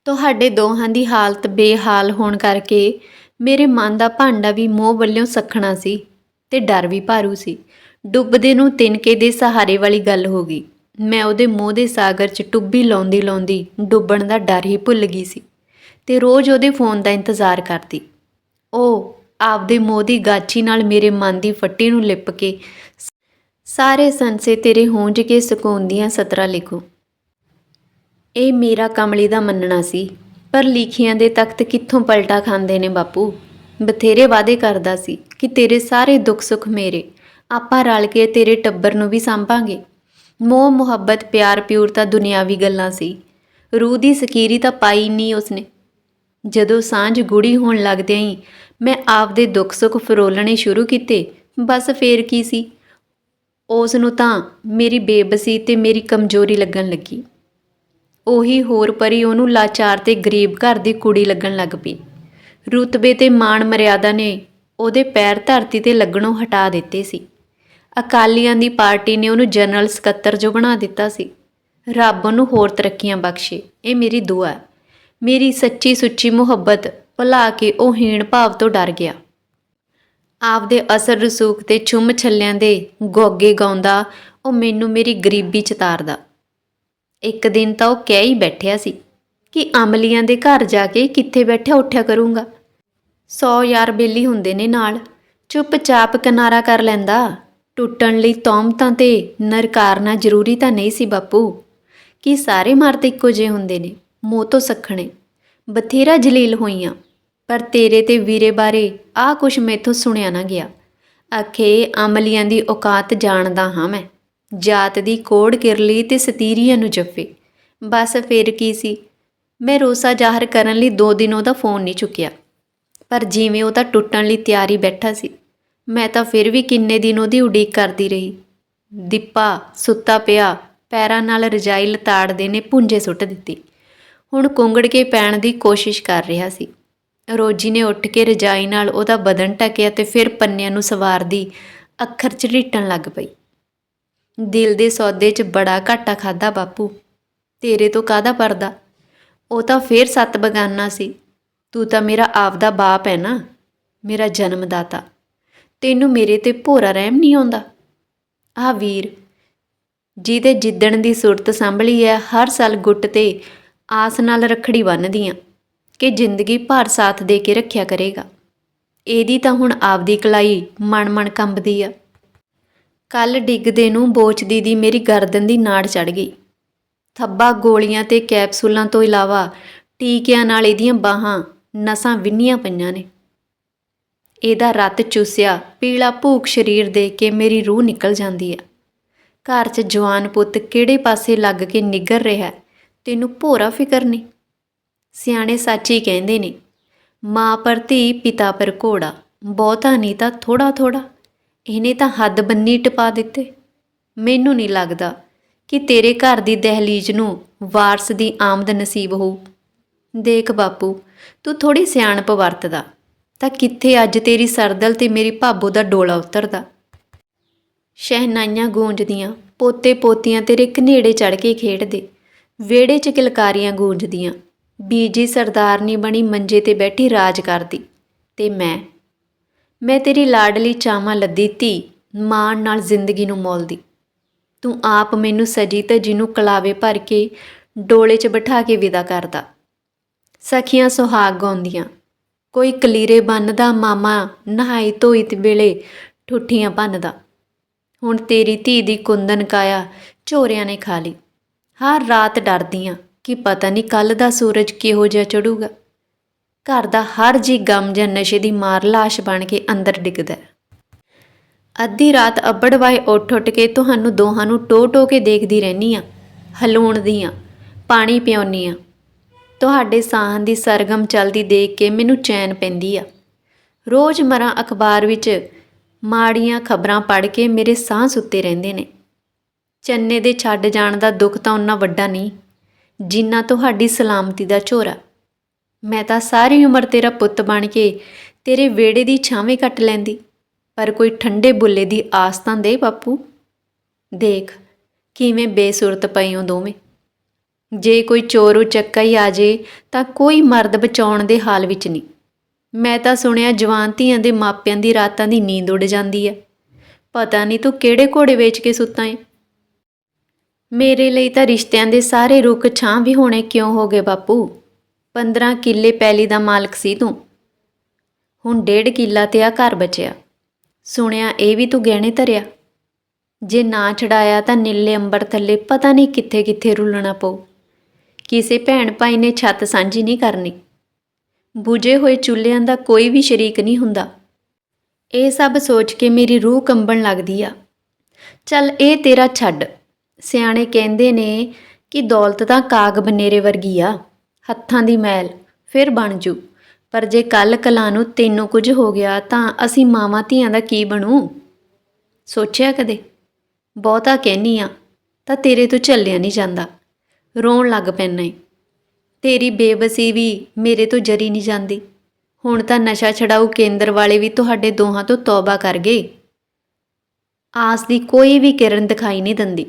ਤੁਹਾਡੇ ਦੋਹਾਂ ਦੀ ਹਾਲਤ ਬੇਹਾਲ ਹੋਣ ਕਰਕੇ ਮੇਰੇ ਮਨ ਦਾ ਭਾਂਡਾ ਵੀ ਮੋਹ ਵੱਲੋਂ ਸਖਣਾ ਸੀ ਤੇ ਡਰ ਵੀ ਭਾਰੂ ਸੀ। ਡੁੱਬਦੇ ਨੂੰ ਤਿਨਕੇ ਦੇ ਸਹਾਰੇ ਵਾਲੀ ਗੱਲ ਹੋ ਗਈ। ਮੈਂ ਉਹਦੇ ਮੋਹ ਦੇ ਸਾਗਰ 'ਚ ਟੁੱਬੀ ਲਾਉਂਦੀ ਲਾਉਂਦੀ ਡੁੱਬਣ ਦਾ ਡਰ ਹੀ ਭੁੱਲ ਗਈ ਸੀ ਤੇ ਰੋਜ਼ ਉਹਦੇ ਫੋਨ ਦਾ ਇੰਤਜ਼ਾਰ ਕਰਦੀ। ਉਹ ਆਪਦੇ ਮੋਹ ਦੀ ਗਾਚੀ ਨਾਲ ਮੇਰੇ ਮਨ ਦੀ ਫੱਟੀ ਨੂੰ ਲਿਪ ਕੇ ਸਾਰੇ ਸੰਸੇ ਤੇਰੇ ਹੋਂਜ ਕੇ ਸਕੂਨ ਦੀਆਂ ਸਤਰਾਂ ਲਿਖੋ। ਇਹ ਮੇਰਾ ਕਮਲੀ ਦਾ ਮੰਨਣਾ ਸੀ। ਪਰ ਲਿਖੀਆਂ ਦੇ ਤਖਤ ਕਿੱਥੋਂ ਪਲਟਾ ਖਾਂਦੇ ਨੇ ਬਾਪੂ? ਬਥੇਰੇ ਵਾਅਦੇ ਕਰਦਾ ਸੀ ਕਿ ਤੇਰੇ ਸਾਰੇ ਦੁੱਖ ਸੁੱਖ ਮੇਰੇ। ਆਪਾਂ ਰਲ ਕੇ ਤੇਰੇ ਟੱਬਰ ਨੂੰ ਵੀ ਸੰਭਾਂਗੇ। ਮੋਹ, ਮੁਹੱਬਤ, ਪਿਆਰ ਪਿਉਰ ਤਾਂ ਦੁਨਿਆਵੀ ਗੱਲਾਂ ਸੀ। ਰੂਹ ਦੀ ਸਕੀਰੀ ਤਾਂ ਪਾਈ ਨਹੀਂ ਉਸਨੇ। ਜਦੋਂ ਸਾਂਝ ਗੂੜੀ ਹੋਣ ਲੱਗਦਿਆਂ ਹੀ ਮੈਂ ਆਪਦੇ ਦੁੱਖ ਸੁੱਖ ਫਰੋਲਣੇ ਸ਼ੁਰੂ ਕੀਤੇ, ਬਸ ਫੇਰ ਕੀ ਸੀ? ਉਸ ਨੂੰ ਤਾਂ ਮੇਰੀ ਬੇਬਸੀ ਤੇ ਮੇਰੀ ਕਮਜ਼ੋਰੀ ਲੱਗਣ ਲੱਗੀ। ਉਹੀ ਹੋਰ ਪਰੀ ਉਹਨੂੰ ਲਾਚਾਰ ਤੇ ਗਰੀਬ ਘਰ ਦੀ ਕੁੜੀ ਲੱਗਣ ਲੱਗ ਪਈ। ਰੁਤਬੇ ਤੇ ਮਾਣ ਮਰਿਆਦਾ ਨੇ ਉਹਦੇ ਪੈਰ ਧਰਤੀ ਤੇ ਲੱਗਣੋਂ ਹਟਾ ਦਿੱਤੇ ਸੀ। ਅਕਾਲੀਆਂ ਦੀ ਪਾਰਟੀ ਨੇ ਉਹਨੂੰ ਜਨਰਲ ਸਕੱਤਰ ਜੋ ਬਣਾ ਦਿੱਤਾ ਸੀ। ਰੱਬ ਉਹਨੂੰ ਹੋਰ ਤਰੱਕੀਆਂ ਬਖਸ਼ੇ। ਇਹ ਮੇਰੀ ਦੁਆ ਹੈ। ਮੇਰੀ ਸੱਚੀ ਸੁੱਚੀ ਮੁਹੱਬਤ ਭੁਲਾ ਕੇ ਉਹ ਹੀਣ ਭਾਵ ਤੋਂ ਡਰ ਗਿਆ। ਆਪਦੇ ਅਸਰ ਰਸੂਖ ਤੇ ਛੁੰਮ ਛੱਲਿਆਂ ਦੇ ਗੋਗੇ ਗਾਉਂਦਾ, ਉਹ ਮੈਨੂੰ ਮੇਰੀ ਗਰੀਬੀ ਚਤਾਰਦਾ ਇੱਕ ਦਿਨ ਤਾਂ ਉਹ ਕਹਿ ਹੀ ਬੈਠਿਆ ਸੀ ਕਿ ਅਮਲੀਆਂ ਦੇ ਘਰ ਜਾ ਕੇ ਕਿੱਥੇ ਬੈਠਿਆ ਉੱਠਿਆ ਕਰੂੰਗਾ। ਸੌ ਯਾਰ ਬੇਲੀ ਹੁੰਦੇ ਨੇ ਨਾਲ, ਚੁੱਪਚਾਪ ਕਿਨਾਰਾ ਕਰ ਲੈਂਦਾ। ਟੁੱਟਣ ਲਈ ਤੌਮਤਾਂ ਤੇ ਨਰਕਾਰਨਾ ਜ਼ਰੂਰੀ ਤਾਂ ਨਹੀਂ ਸੀ ਬਾਪੂ, ਕਿ ਸਾਰੇ ਮਰਦ ਇੱਕੋ ਜਿਹੇ ਹੁੰਦੇ ਨੇ, ਮੋਹ ਤੋਂ ਸਖਣੇ, ਬਥੇਰਾ ਜਲੀਲ ਹੋਈਆਂ। ਪਰ ਤੇਰੇ ਤੇ ਵੀਰੇ ਬਾਰੇ ਆਹ ਕੁਛ ਮੈਥੋਂ ਸੁਣਿਆ ਨਾ ਗਿਆ। ਆਖੇ, ਅਮਲੀਆਂ ਦੀ ਔਕਾਤ ਜਾਣਦਾ ਹਾਂ ਮੈਂ। ਜਾਤ ਦੀ ਕੋੜ ਕਿਰਲੀ ਤੇ ਸਤੀਰੀਆਂ ਨੂੰ ਜੱਫੇ ਬਸ ਫੇਰ ਕੀ ਸੀ? ਮੈਂ ਰੋਸਾ ਜ਼ਾਹਰ ਕਰਨ ਲਈ ਦੋ ਦਿਨ ਉਹਦਾ ਫੋਨ ਨਹੀਂ ਚੁੱਕਿਆ। ਪਰ ਜਿਵੇਂ ਉਹ ਤਾਂ ਟੁੱਟਣ ਲਈ ਤਿਆਰੀ ਬੈਠਾ ਸੀ। ਮੈਂ ਤਾਂ ਫਿਰ ਵੀ ਕਿੰਨੇ ਦਿਨ ਉਹਦੀ ਉਡੀਕ ਕਰਦੀ ਰਹੀ। ਦੀਪਾ, ਸੁੱਤਾ ਪਿਆ, ਪੈਰਾਂ ਨਾਲ ਰਜਾਈ ਲਤਾੜਦੇ ਨੇ ਪੁੰਜੇ ਸੁੱਟ ਦਿੱਤੀ। ਹੁਣ ਕੁੰਗੜ ਕੇ ਪੈਣ ਦੀ ਕੋਸ਼ਿਸ਼ ਕਰ ਰਿਹਾ ਸੀ। ਰੋਜੀ ਨੇ ਉੱਠ ਕੇ ਰਜਾਈ ਨਾਲ ਉਹਦਾ ਬਦਨ ਢਕਿਆ ਤੇ ਫਿਰ ਪੰਨਿਆਂ ਨੂੰ ਸਵਾਰਦੀ ਅੱਖਰ ਝਰੀਟਣ ਲੱਗ ਪਈ। ਦਿਲ ਦੇ ਸੌਦੇ 'ਚ ਬੜਾ ਘਾਟਾ ਖਾਦਾ ਬਾਪੂ। ਤੇਰੇ ਤੋਂ ਕਾਹਦਾ ਪਰਦਾ? ਉਹ ਤਾਂ ਫੇਰ ਸੱਤ ਬਗਾਨਾ ਸੀ। ਤੂੰ ਤਾਂ ਮੇਰਾ ਆਪਦਾ ਬਾਪ ਹੈ ਨਾ, ਮੇਰਾ ਜਨਮਦਾਤਾ। ਤੈਨੂੰ ਮੇਰੇ ਤੇ ਭੋਰਾ ਰਹਿਮ ਨਹੀਂ ਆਉਂਦਾ। ਆਹ ਵੀਰ, ਜਿਹਦੇ ਜਿੱਦਣ ਦੀ ਸੁਰਤ ਸੰਭਲੀ ਹੈ ਹਰ ਸਾਲ ਗੁੱਟ ਤੇ ਆਸ ਨਾਲ ਰੱਖੜੀ ਬੰਨ੍ਹਦੀਆਂ ਕਿ ਜ਼ਿੰਦਗੀ ਭਰ ਸਾਥ ਦੇ ਕੇ ਰੱਖਿਆ ਕਰੇਗਾ। ਇਹਦੀ ਤਾਂ ਹੁਣ ਆਪਦੀ ਕਲਾਈ ਮਨ ਮਣ ਕੰਬਦੀ ਆ। ਕੱਲ ਡਿੱਗਦੇ ਨੂੰ ਬੋਚਦੀ ਦੀ ਮੇਰੀ ਗਰਦਨ ਦੀ ਨਾੜ ਚੜ ਗਈ। ਥੱਬਾ ਗੋਲੀਆਂ ਤੇ ਕੈਪਸੂਲਾਂ ਤੋਂ ਇਲਾਵਾ ਟੀਕਿਆਂ ਨਾਲ ਇਹਦੀਆਂ ਬਾਹਾਂ, ਨਸਾਂ ਵਿੰਨੀਆਂ ਪਈਆਂ ਨੇ। ਇਹਦਾ ਰੱਤ ਚੂਸਿਆ, ਪੀਲਾ ਭੂਖ ਸਰੀਰ ਦੇ ਕੇ ਮੇਰੀ ਰੂਹ ਨਿਕਲ ਜਾਂਦੀ ਹੈ ਘਰ 'ਚ ਜਵਾਨ ਪੁੱਤ ਕਿਹੜੇ ਪਾਸੇ ਲੱਗ ਕੇ ਨਿੱਗਰ ਰਿਹਾ, ਤੈਨੂੰ ਭੋਰਾ ਫਿਕਰ ਨਹੀਂ? ਸਿਆਣੇ ਸੱਚ ਹੀ ਕਹਿੰਦੇ ਨੇ, ਮਾਂ ਪਰ ਧੀ, ਪਿਤਾ ਪਰ ਘੋੜਾ, ਬਹੁਤਾ ਨਹੀਂ ਤਾਂ ਥੋੜਾ ਥੋੜਾ ਇਹਨੇ ਤਾਂ ਹੱਦ ਬੰਨੀ ਟਪਾ ਦਿੱਤੇ। ਮੈਨੂੰ ਨਹੀਂ ਲੱਗਦਾ ਕਿ ਤੇਰੇ ਘਰ ਦੀ ਦਹਲੀਜ਼ ਨੂੰ ਵਾਰਸ ਦੀ ਆਮਦ ਨਸੀਬ ਹੋਊ। ਦੇਖ ਬਾਪੂ, ਤੂੰ ਥੋੜੀ ਸਿਆਣਪ ਵਰਤਦਾ, ਤਾਂ ਕਿੱਥੇ ਅੱਜ ਤੇਰੀ ਸਰਦਲ ਤੇ ਮੇਰੀ ਭਾਬੋ ਦਾ ਡੋਲਾ ਉਤਰਦਾ? ਸ਼ਹਿਨਾਈਆਂ ਗੂੰਜਦੀਆਂ, ਪੋਤੇ ਪੋਤੀਆਂ ਤੇਰੇ ਕਨੇੜੇ ਚੜ ਕੇ ਖੇਡਦੇ, ਵਿਹੜੇ 'ਚ ਕਿਲਕਾਰੀਆਂ ਗੂੰਜਦੀਆਂ, ਬੀਜੀ ਸਰਦਾਰਨੀ ਬਣੀ ਮੰਜੇ ਤੇ ਬੈਠੀ ਰਾਜ ਕਰਦੀ, ਤੇ ਮੈਂ ਮੈਂ ਤੇਰੀ ਲਾਡਲੀ ਚਾਵਾਂ ਲੱਦੀ ਧੀ ਮਾਣ ਨਾਲ ਜ਼ਿੰਦਗੀ ਨੂੰ ਮੋਲਦੀ। ਤੂੰ ਆਪ ਮੈਨੂੰ ਸਜੀ ਤੇ ਜਿਹਨੂੰ ਕਲਾਵੇ ਭਰ ਕੇ ਡੋਲੇ 'ਚ ਬਿਠਾ ਕੇ ਵਿਦਾ ਕਰਦਾ। ਸਖੀਆਂ ਸੁਹਾਗ ਗਾਉਂਦੀਆਂ। ਕੋਈ ਕਲੀਰੇ ਬੰਨਦਾ, ਮਾਮਾ ਨਹਾਈ ਧੋਈ ਤੇ ਵੇਲੇ ਠੁੱਠੀਆਂ ਭੰਨਦਾ ਹੁਣ ਤੇਰੀ ਧੀ ਦੀ ਕੁੰਦਨ ਕਾਇਆ ਝੋਰਿਆਂ ਨੇ ਖਾ ਲਈ। ਹਰ ਰਾਤ ਡਰਦੀਆਂ ਕਿ ਪਤਾ ਨਹੀਂ ਕੱਲ ਦਾ ਸੂਰਜ ਕਿਹੋ ਜਿਹਾ ਚੜੂਗਾ। ਘਰ ਦਾ ਹਰ ਜੀ ਗਮ ਜਾਂ ਨਸ਼ੇ ਦੀ ਮਾਰ ਲਾਸ਼ ਬਣ ਕੇ ਅੰਦਰ ਡਿੱਗਦਾ ਅੱਧੀ ਰਾਤ ਅੱਬੜਵਾਏ ਉੱਠ ਉੱਠ ਕੇ ਤੁਹਾਨੂੰ ਦੋਹਾਂ ਨੂੰ ਟੋ ਟੋ ਕੇ ਦੇਖਦੀ ਰਹਿਨੀ ਆ ਹਲੂਣਦੀ ਆ ਪਾਣੀ ਪਿਆਉਣੀ ਆ ਤੁਹਾਡੇ ਸਾਹਾਂ ਦੀ ਸਰਗਮ ਚਲਦੀ ਦੇਖ ਕੇ ਮੈਨੂੰ ਚੈਨ ਪੈਂਦੀ ਆ। ਰੋਜ਼ ਮਰਾਂ ਅਖਬਾਰ ਵਿੱਚ ਮਾੜੀਆਂ ਖਬਰਾਂ ਪੜ੍ਹ ਕੇ ਮੇਰੇ ਸਾਹ ਸੁੱਤੇ ਰਹਿੰਦੇ ਨੇ। ਚੰਨੇ ਦੇ ਛੱਡ ਜਾਣ ਦਾ ਦੁੱਖ ਤਾਂ ਉਨਾ ਵੱਡਾ ਨਹੀਂ, ਜਿੰਨਾ ਤੁਹਾਡੀ ਸਲਾਮਤੀ ਦਾ ਝੋਰਾ। ਮੈਂ ਤਾਂ ਸਾਰੀ ਉਮਰ ਤੇਰਾ ਪੁੱਤ ਬਣ ਕੇ ਤੇਰੇ ਵਿਹੜੇ ਦੀ ਛਾਵੇਂ ਕੱਟ ਲੈਂਦੀ। ਪਰ ਕੋਈ ਠੰਡੇ ਬੁੱਲੇ ਦੀ ਆਸ ਤਾਂ ਦੇ ਬਾਪੂ। ਦੇਖ, ਕਿਵੇਂ ਬੇਸੁਰਤ ਪਏ ਹੋ ਦੋਵੇਂ। ਜੇ ਕੋਈ ਚੋਰ ਉਚੱਕਾ ਹੀ ਆ ਜੇ ਤਾਂ ਕੋਈ ਮਰਦ ਬਚਾਉਣ ਦੇ ਹਾਲ ਵਿੱਚ ਨਹੀਂ। ਮੈਂ ਤਾਂ ਸੁਣਿਆ ਜਵਾਨ ਧੀਆਂ ਦੇ ਮਾਪਿਆਂ ਦੀ ਰਾਤਾਂ ਦੀ ਨੀਂਦ ਉੱਡ ਜਾਂਦੀ ਹੈ ਪਤਾ ਨਹੀਂ ਤੂੰ ਕਿਹੜੇ ਘੋੜੇ ਵੇਚ ਕੇ ਸੁੱਤਾ ਏ। ਮੇਰੇ ਲਈ ਤਾਂ ਰਿਸ਼ਤਿਆਂ ਦੇ ਸਾਰੇ ਰੁੱਖ ਛਾਂ ਵੀ ਹੋਣੇ ਕਿਉਂ ਹੋ ਗਏ ਬਾਪੂ? 15 ਕਿੱਲੇ ਪੈਲੀ ਦਾ ਮਾਲਕ ਸੀ ਤੂੰ। ਹੁਣ ਡੇਢ ਕਿੱਲਾ ਤੇ ਆ ਘਰ ਬਚਿਆ। ਸੁਣਿਆ ਇਹ ਵੀ ਤੂੰ ਗਹਿਣੇ ਧਰਿਆ। ਜੇ ਨਾ ਛਡਾਇਆ ਤਾਂ ਨੀਲੇ ਅੰਬਰ ਥੱਲੇ ਪਤਾ ਨਹੀਂ ਕਿੱਥੇ ਕਿੱਥੇ ਰੁਲਣਾ ਪਊ। ਕਿਸੇ ਭੈਣ ਭਾਈ ਨੇ ਛੱਤ ਸਾਂਝੀ ਨਹੀਂ ਕਰਨੀ। ਬੁਝੇ ਹੋਏ ਚੁੱਲ੍ਹਿਆਂ ਦਾ ਕੋਈ ਵੀ ਸ਼ਰੀਕ ਨਹੀਂ ਹੁੰਦਾ। ਇਹ ਸਭ ਸੋਚ ਕੇ ਮੇਰੀ ਰੂਹ ਕੰਬਣ ਲੱਗਦੀ ਆ। ਚੱਲ ਇਹ ਤੇਰਾ ਛੱਡ। ਸਿਆਣੇ ਕਹਿੰਦੇ ਨੇ ਕਿ ਦੌਲਤ ਤਾਂ ਕਾਗ ਬਨੇਰੇ ਵਰਗੀ ਆ। ਹੱਥਾਂ ਦੀ ਮੈਲ, ਫਿਰ ਬਣ ਜੂ। ਪਰ ਜੇ ਕੱਲ ਕਲਾ ਨੂੰ ਤੈਨੂੰ ਕੁਝ ਹੋ ਗਿਆ ਤਾਂ ਅਸੀਂ ਮਾਵਾਂ ਧੀਆਂ ਦਾ ਕੀ ਬਣੂ? ਸੋਚਿਆ ਕਦੇ? ਬਹੁਤਾ ਕਹਿਨੀ ਆ, ਤਾਂ ਤੇਰੇ ਤੋਂ ਝੱਲਿਆ ਨਹੀਂ ਜਾਂਦਾ। ਰੋਣ ਲੱਗ ਪੈਣਾ ਏ। ਤੇਰੀ ਬੇਬਸੀ ਵੀ ਮੇਰੇ ਤੋਂ ਜਰੀ ਨਹੀਂ ਜਾਂਦੀ। ਹੁਣ ਤਾਂ ਨਸ਼ਾ ਛਡਾਊ ਕੇਂਦਰ ਵਾਲੇ ਵੀ ਤੁਹਾਡੇ ਦੋਹਾਂ ਤੋਂ ਤੌਬਾ ਕਰ ਗਏ। ਆਸ ਦੀ ਕੋਈ ਵੀ ਕਿਰਨ ਦਿਖਾਈ ਨਹੀਂ ਦਿੰਦੀ।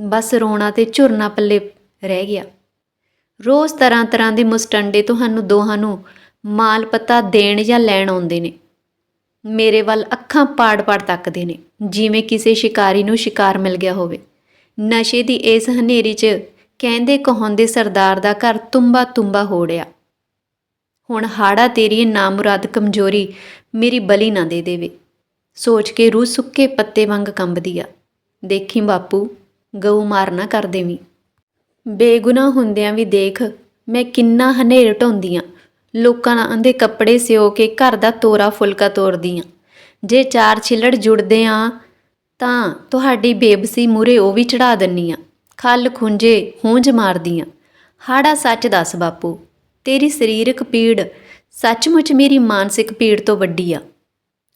ਬਸ ਰੋਣਾ ਤੇ ਝੁਰਨਾ ਪੱਲੇ ਰਹਿ ਗਿਆ। ਰੋਜ਼ ਤਰ੍ਹਾਂ ਤਰ੍ਹਾਂ ਦੇ ਮੁਸਟੰਡੇ ਤੁਹਾਨੂੰ ਦੋਹਾਂ ਨੂੰ ਮਾਲ ਪਤਾ ਦੇਣ ਜਾਂ ਲੈਣ ਆਉਂਦੇ ਨੇ। ਮੇਰੇ ਵੱਲ ਅੱਖਾਂ ਪਾੜ-ਪਾੜ ਤੱਕਦੇ ਨੇ, ਜਿਵੇਂ ਕਿਸੇ ਸ਼ਿਕਾਰੀ ਨੂੰ ਸ਼ਿਕਾਰ ਮਿਲ ਗਿਆ ਹੋਵੇ। ਨਸ਼ੇ ਦੀ ਇਸ ਹਨੇਰੀ 'ਚ ਕਹਿੰਦੇ ਕਹਾਉਂਦੇ ਸਰਦਾਰ ਦਾ ਘਰ ਤੁੰਬਾ ਤੁੰਬਾ ਹੋੜਿਆ ਹੁਣ ਹਾੜਾ ਤੇਰੀ ਇਹ ਨਾਮੁਰਾਦ ਕਮਜ਼ੋਰੀ ਮੇਰੀ ਬਲੀ ਨਾ ਦੇ ਦੇਵੇ। ਸੋਚ ਕੇ ਰੂਹ ਸੁੱਕੇ ਪੱਤੇ ਵਾਂਗ ਕੰਬਦੀ ਆ। ਦੇਖੀ ਬਾਪੂ, ਗਊ ਮਾਰ ਨਾ ਕਰ ਦੇਵੀਂ ਬੇਗੁਨਾਹ ਹੁੰਦਿਆਂ ਵੀ ਦੇਖ ਮੈਂ ਕਿੰਨਾ ਹਨੇਰ ਢਾਉਂਦੀ ਆਂ ਲੋਕਾਂ ਨਾਲ ਦੇ ਕੱਪੜੇ ਸਿਓ ਕੇ ਘਰ ਦਾ ਤੋਰਾ ਫੁਲਕਾ ਤੋਰਦੀ ਆਂ ਜੇ ਚਾਰ ਛਿੱਲੜ ਜੁੜਦੇ ਆ, ਤਾਂ ਤੁਹਾਡੀ ਬੇਬਸੀ ਮੂਰੇ ਉਹ ਵੀ ਚੜਾ ਦਿੰਨੀ ਆ ਖੱਲ ਖੁੰਝੇ ਹੂੰਝ ਮਾਰਦੀ ਆਂ ਹਾੜਾ ਸੱਚ ਦੱਸ ਬਾਪੂ, ਤੇਰੀ ਸਰੀਰਕ ਪੀੜ ਸੱਚਮੁੱਚ ਮੇਰੀ ਮਾਨਸਿਕ ਪੀੜ ਤੋਂ ਵੱਡੀ ਆ।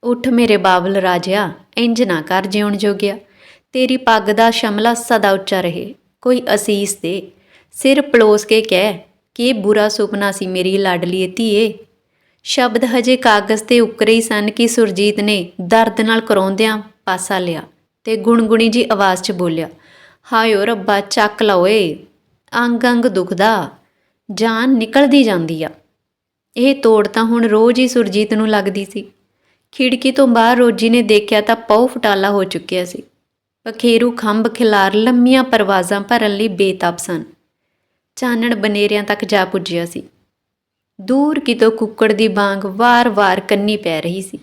ਉੱਠ ਮੇਰੇ ਬਾਬਲ ਰਾਜਿਆ, ਇੰਜ ਨਾ ਕਰ ਜਿਉਣ ਜੋਗਿਆ। ਤੇਰੀ ਪੱਗ ਦਾ ਸ਼ਮਲਾ ਸਦਾ ਉੱਚਾ ਰਹੇ। ਕੋਈ ਅਸੀਸ ਦੇ। ਸਿਰ ਪਲੋਸ ਕੇ ਕਹਿ, ਕਿ ਬੁਰਾ ਸੁਪਨਾ ਸੀ ਮੇਰੀ ਲਾਡਲੀ ਧੀਏ। ਸ਼ਬਦ ਹਜੇ ਕਾਗਜ਼ ਤੇ ਉੱਕਰੇ ਹੀ ਸਨ ਕਿ ਸੁਰਜੀਤ ਨੇ ਦਰਦ ਨਾਲ ਕਰਾਉਂਦਿਆਂ ਪਾਸਾ ਲਿਆ ਤੇ ਗੁਣਗੁਣੀ ਜੀ ਆਵਾਜ਼ 'ਚ ਬੋਲਿਆ, ਹਾਏ ਓ ਰੱਬਾ, ਚੱਕ ਲਾ ਓਏ। ਅੰਗ ਅੰਗ ਦੁਖਦਾ। ਜਾਨ ਨਿਕਲਦੀ ਜਾਂਦੀ ਆ। ਇਹ ਤੋੜ ਤਾਂ ਹੁਣ ਰੋਜ਼ ਹੀ ਸੁਰਜੀਤ ਨੂੰ ਲੱਗਦੀ ਸੀ। ਖਿੜਕੀ ਤੋਂ ਬਾਹਰ ਰੋਜੀ ਨੇ ਦੇਖਿਆ ਤਾਂ ਪਉ ਫਟਾਲਾ ਹੋ ਚੁੱਕਿਆ ਸੀ। ਪਖੇਰੂ ਖੰਭ ਖਿਲਾਰ ਲੰਮੀਆਂ ਪਰਵਾਜ਼ਾਂ ਭਰਨ ਲਈ ਬੇਤਾਬ ਸਨ। ਚਾਨਣ ਬਨੇਰਿਆਂ ਤੱਕ ਜਾ ਪੁੱਜਿਆ ਸੀ। ਦੂਰ ਕਿਤੋਂ ਕੁੱਕੜ ਦੀ ਬਾਂਗ ਵਾਰ-ਵਾਰ ਕੰਨੀ ਪੈ ਰਹੀ ਸੀ।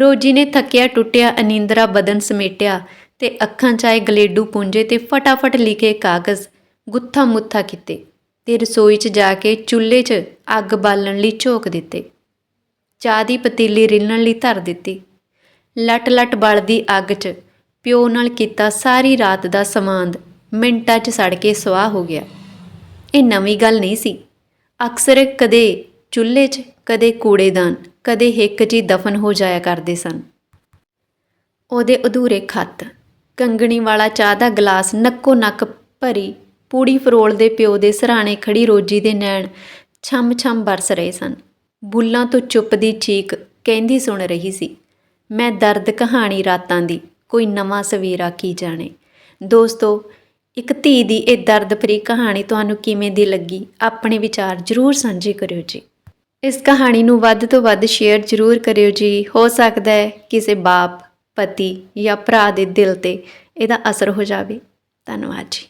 ਰੋਜੀ ਨੇ ਥੱਕਿਆ ਟੁੱਟਿਆ ਅਨਿੰਦਰਾ ਬਦਨ ਸਮੇਟਿਆ ਤੇ ਅੱਖਾਂ 'ਚ ਆਏ ਗਲੇਡੂ ਪੁੰਜੇ ਤੇ ਫਟਾਫਟ ਲਿਖੇ ਕਾਗਜ਼ ਗੁੱਥਾ ਮੁੱਥਾ ਕੀਤੇ ਤੇ ਰਸੋਈ 'ਚ ਜਾ ਕੇ ਚੁੱਲ੍ਹੇ 'ਚ ਅੱਗ ਬਾਲਣ ਲਈ ਝੋਕ ਦਿੱਤੇ। ਚਾਹ ਦੀ ਪਤੀਲੀ ਰਿੰਨਣ ਲਈ ਧਰ ਦਿੱਤੀ। ਲਟ-ਲਟ ਬਲਦੀ ਅੱਗ 'ਚ ਪਿਓ ਨਾਲ ਕੀਤਾ ਸਾਰੀ ਰਾਤ ਦਾ ਸਮਾਂਦ ਮਿੰਟਾਂ 'ਚ ਸੜ ਕੇ ਸੁਆਹ ਹੋ ਗਿਆ। ਇਹ ਨਵੀਂ ਗੱਲ ਨਹੀਂ ਸੀ। ਅਕਸਰ ਕਦੇ ਚੁੱਲ੍ਹੇ 'ਚ, ਕਦੇ ਕੂੜੇਦਾਨ, ਕਦੇ ਹਿੱਕ 'ਚ ਹੀ ਦਫਨ ਹੋ ਜਾਇਆ ਕਰਦੇ ਸਨ। ਉਹਦੇ ਅਧੂਰੇ ਖੱਤ, ਕੰਗਣੀ ਵਾਲਾ ਚਾਹ ਦਾ ਗਲਾਸ ਨੱਕੋ ਨੱਕ ਭਰੀ ਪੂੜੀ ਫਰੋਲ ਦੇ ਪਿਓ ਦੇ ਸਰਾਣੇ ਖੜੀ ਰੋਜੀ ਦੇ ਨੈਣ ਛਮ ਛਮ ਬਰਸ ਰਹੇ ਸਨ। ਬੁੱਲਾਂ ਤੋਂ ਚੁੱਪ ਦੀ ਚੀਕ ਕਹਿੰਦੀ ਸੁਣ ਰਹੀ ਸੀ, ਮੈਂ ਦਰਦ ਕਹਾਣੀ ਰਾਤਾਂ ਦੀ ਕੋਈ ਨਵਾਂ ਸਵੇਰਾ ਕੀ ਜਾਣੇ। ਦੋਸਤੋ, ਇੱਕ ਧੀ ਦੀ ਇਹ ਦਰਦ ਭਰੀ ਕਹਾਣੀ ਤੁਹਾਨੂੰ ਕਿਵੇਂ ਦੀ ਲੱਗੀ, ਆਪਣੇ ਵਿਚਾਰ ਜ਼ਰੂਰ ਸਾਂਝੇ ਕਰਿਓ ਜੀ। ਇਸ ਕਹਾਣੀ ਨੂੰ ਵੱਧ ਤੋਂ ਵੱਧ ਸ਼ੇਅਰ ਜ਼ਰੂਰ ਕਰਿਓ ਜੀ। ਹੋ ਸਕਦਾ ਹੈ ਕਿਸੇ ਬਾਪ, ਪਤੀ ਜਾਂ ਭਰਾ ਦੇ ਦਿਲ ਤੇ ਇਹਦਾ ਅਸਰ ਹੋ ਜਾਵੇ। ਧੰਨਵਾਦ ਜੀ।